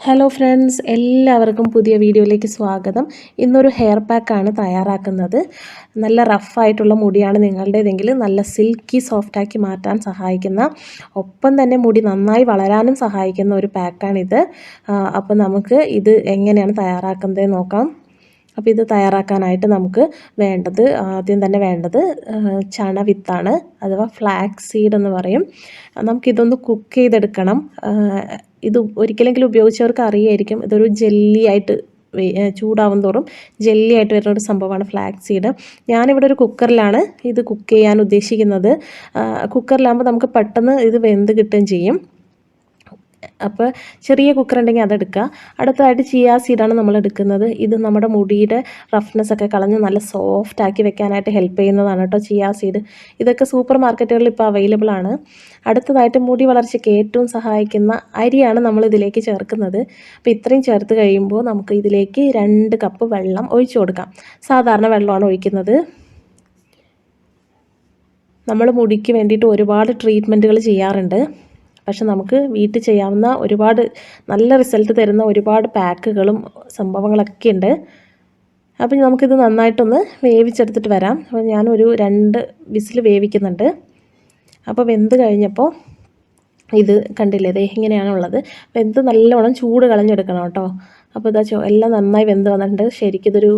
Hello friends എല്ലാവർക്കും പുതിയ വീഡിയോയിലേക്ക് സ്വാഗതം. ഇന്നൊരു ഹെയർ പാക്കാണ് തയ്യാറാക്കുന്നത്. നല്ല റഫായിട്ടുള്ള മുടിയാണ് നിങ്ങളുടേതെങ്കിൽ നല്ല സിൽക്കി സോഫ്റ്റാക്കി മാറ്റാൻ സഹായിക്കുന്ന ഒപ്പം തന്നെ മുടി നന്നായി വളരാനും സഹായിക്കുന്ന ഒരു പാക്കാണിത് അപ്പോൾ നമുക്ക് ഇത് എങ്ങനെയാണ് തയ്യാറാക്കുന്നത് നോക്കാം. അപ്പോൾ ഇത് തയ്യാറാക്കാനായിട്ട് നമുക്ക് വേണ്ടത് ആദ്യം തന്നെ വേണ്ടത് ചണവിത്താണ് അഥവാ ഫ്ലാക്സ് സീഡ് എന്ന് പറയും. നമുക്കിതൊന്ന് കുക്ക് ചെയ്തെടുക്കണം. ഇത് ഒരിക്കലെങ്കിലും ഉപയോഗിച്ചവർക്ക് അറിയായിരിക്കും ഇതൊരു ജെല്ലി ആയിട്ട് ചൂടാവും തോറും ജെല്ലി ആയിട്ട് വരുന്ന ഒരു സംഭവമാണ് ഫ്ലാക്സ് സീഡ് ഞാനിവിടെ ഒരു കുക്കറിലാണ് ഇത് കുക്ക് ചെയ്യാൻ ഉദ്ദേശിക്കുന്നത്. കുക്കറിലാകുമ്പോൾ നമുക്ക് പെട്ടെന്ന് ഇത് വെന്ത് കിട്ടുകയും ചെയ്യും. അപ്പോൾ ചെറിയ കുക്കർ ഉണ്ടെങ്കിൽ അതെടുക്കുക അടുത്തതായിട്ട് ചിയാ സീഡാണ് നമ്മൾ എടുക്കുന്നത്. ഇത് നമ്മുടെ മുടിയുടെ റഫ്നെസ് ഒക്കെ കളഞ്ഞ് നല്ല സോഫ്റ്റ് ആക്കി വെക്കാനായിട്ട് ഹെൽപ്പ് ചെയ്യുന്നതാണ് കേട്ടോ ചിയാ സീഡ് ഇതൊക്കെ സൂപ്പർ മാർക്കറ്റുകളിൽ ഇപ്പോൾ അവൈലബിൾ ആണ്. അടുത്തതായിട്ട് മുടി വളർച്ചയ്ക്ക് ഏറ്റവും സഹായിക്കുന്ന അരിയാണ് നമ്മൾ ഇതിലേക്ക് ചേർക്കുന്നത്. അപ്പോൾ ഇത്രയും ചേർത്ത് കഴിയുമ്പോൾ നമുക്ക് ഇതിലേക്ക് രണ്ട് കപ്പ് വെള്ളം ഒഴിച്ചു കൊടുക്കാം. സാധാരണ വെള്ളമാണ് ഒഴിക്കുന്നത്. നമ്മൾ മുടിക്ക് വേണ്ടിയിട്ട് ഒരുപാട് ട്രീറ്റ്മെന്റുകൾ ചെയ്യാറുണ്ട്. പക്ഷെ നമുക്ക് വീട്ടിൽ ചെയ്യാവുന്ന ഒരുപാട് നല്ല റിസൾട്ട് തരുന്ന ഒരുപാട് പാക്കുകളും സംഭവങ്ങളൊക്കെ ഉണ്ട്. അപ്പം നമുക്കിത് നന്നായിട്ടൊന്ന് വേവിച്ചെടുത്തിട്ട് വരാം. അപ്പോൾ ഞാനൊരു രണ്ട് വിസിൽ വേവിക്കുന്നുണ്ട്. അപ്പോൾ വെന്ത് കഴിഞ്ഞപ്പോൾ ഇത് കണ്ടില്ലേ ഇതേ ഇങ്ങനെയാണുള്ളത് വെന്ത് നല്ലോണം ചൂട് കളഞ്ഞെടുക്കണം കേട്ടോ. അപ്പോൾ ഇതാ എല്ലാം നന്നായി വെന്ത് വന്നിട്ടുണ്ട്. ശരിക്കും ഇതൊരു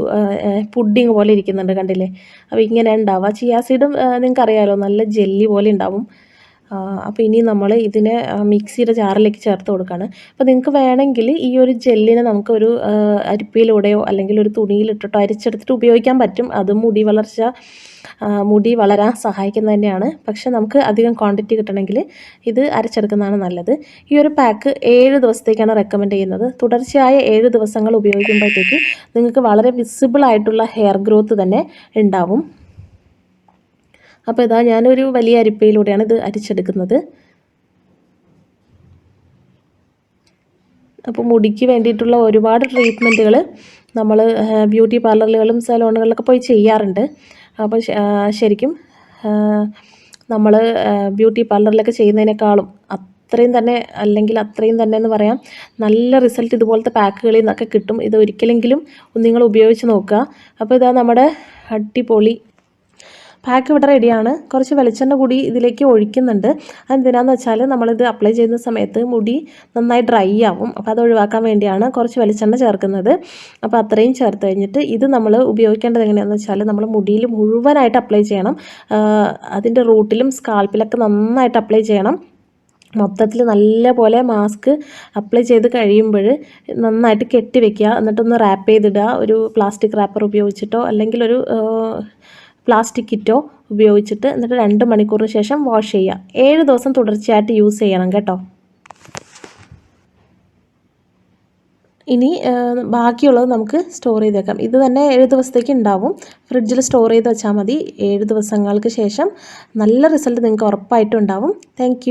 പുഡിങ് പോലെ ഇരിക്കുന്നുണ്ട് കണ്ടില്ലേ. അപ്പോൾ ഇങ്ങനെ ഉണ്ടാവുക. ചിയാസീഡും നിങ്ങൾക്കറിയാമല്ലോ നല്ല ജെല്ലി പോലെ ഉണ്ടാവും. അപ്പോൾ ഇനി നമ്മൾ ഇതിനെ മിക്സിയുടെ ജാറിലേക്ക് ചേർത്ത് കൊടുക്കുകയാണ് അപ്പോൾ നിങ്ങൾക്ക് വേണമെങ്കിൽ ഈ ഒരു ജെല്ലിനെ നമുക്ക് ഒരു അരിപ്പയിലൂടെയോ അല്ലെങ്കിൽ ഒരു തുണിയിലിട്ടിട്ടോ അരിച്ചെടുത്തിട്ട് ഉപയോഗിക്കാൻ പറ്റും. അത് മുടി വളർച്ച മുടി വളരാൻ സഹായിക്കുന്നത് തന്നെയാണ്. പക്ഷെ നമുക്ക് അധികം ക്വാണ്ടിറ്റി കിട്ടണമെങ്കിൽ ഇത് അരച്ചെടുക്കുന്നതാണ് നല്ലത്. ഈ ഒരു പാക്ക് ഏഴ് ദിവസത്തേക്കാണ് റെക്കമെൻഡ് ചെയ്യുന്നത്. തുടർച്ചയായ ഏഴ് ദിവസങ്ങൾ ഉപയോഗിക്കുമ്പോഴത്തേക്ക് നിങ്ങൾക്ക് വളരെ വിസിബിൾ ആയിട്ടുള്ള ഹെയർ ഗ്രോത്ത് തന്നെ ഉണ്ടാവും. അപ്പോൾ ഇതാ ഞാനൊരു വലിയ അരിപ്പയിലൂടെയാണ് ഇത് അരിച്ചെടുക്കുന്നത്. അപ്പോൾ മുടിക്ക് വേണ്ടിയിട്ടുള്ള ഒരുപാട് ട്രീറ്റ്മെന്റുകൾ നമ്മൾ ബ്യൂട്ടി പാർലറുകളിലും സലോണുകളിലൊക്കെ പോയി ചെയ്യാറുണ്ട്. അപ്പോൾ ശരിക്കും നമ്മൾ ബ്യൂട്ടി പാർലറിലൊക്കെ ചെയ്യുന്നതിനേക്കാളും അത്രയും തന്നെ അല്ലെങ്കിൽ അത്രയും തന്നെ എന്ന് പറയാം നല്ല റിസൾട്ട് ഇതുപോലത്തെ പാക്കുകളിൽ നിന്നൊക്കെ കിട്ടും. ഇത് ഒരിക്കലെങ്കിലും നിങ്ങൾ ഉപയോഗിച്ച് നോക്കുക. അപ്പോൾ ഇതാ നമ്മുടെ അടിപൊളി പാക്ക് ഇവിടെ റെഡിയാണ് കുറച്ച് വെളിച്ചെണ്ണ കൂടി ഇതിലേക്ക് ഒഴിക്കുന്നുണ്ട്. അതെന്തിനാന്ന് വെച്ചാൽ നമ്മളിത് അപ്ലൈ ചെയ്യുന്ന സമയത്ത് മുടി നന്നായി ഡ്രൈ ആവും. അപ്പോൾ അത് ഒഴിവാക്കാൻ വേണ്ടിയാണ് കുറച്ച് വെളിച്ചെണ്ണ ചേർക്കുന്നത്. അപ്പോൾ അത്രയും ചേർത്ത് കഴിഞ്ഞിട്ട് ഇത് നമ്മൾ ഉപയോഗിക്കേണ്ടത് എങ്ങനെയാണെന്ന് വെച്ചാൽ നമ്മൾ മുടിയിൽ മുഴുവനായിട്ട് അപ്ലൈ ചെയ്യണം. അതിന്റെ റൂട്ടിലും സ്കാൽപ്പിലൊക്കെ നന്നായിട്ട് അപ്ലൈ ചെയ്യണം. മൊത്തത്തിൽ നല്ലപോലെ മാസ്ക് അപ്ലൈ ചെയ്ത് കഴിയുമ്പോൾ നന്നായിട്ട് കെട്ടി വെക്കുക. എന്നിട്ടൊന്ന് റാപ്പ് ചെയ്തിടുക. ഒരു പ്ലാസ്റ്റിക് റാപ്പർ ഉപയോഗിച്ചിട്ടോ അല്ലെങ്കിൽ ഒരു പ്ലാസ്റ്റിക് കിറ്റോ ഉപയോഗിച്ചിട്ട് എന്നിട്ട് രണ്ട് മണിക്കൂറിന് ശേഷം വാഷ് ചെയ്യുക. ഏഴ് ദിവസം തുടർച്ചയായിട്ട് യൂസ് ചെയ്യണം കേട്ടോ. ഇനി ബാക്കിയുള്ളത് നമുക്ക് സ്റ്റോർ ചെയ്ത് വെക്കാം. ഇത് തന്നെ ഏഴ് ദിവസത്തേക്ക് ഉണ്ടാവും. ഫ്രിഡ്ജിൽ സ്റ്റോർ ചെയ്ത് വെച്ചാൽ മതി. ഏഴ് ദിവസങ്ങൾക്ക് ശേഷം നല്ല റിസൾട്ട് നിങ്ങൾക്ക് ഉറപ്പായിട്ടും ഉണ്ടാവും. താങ്ക്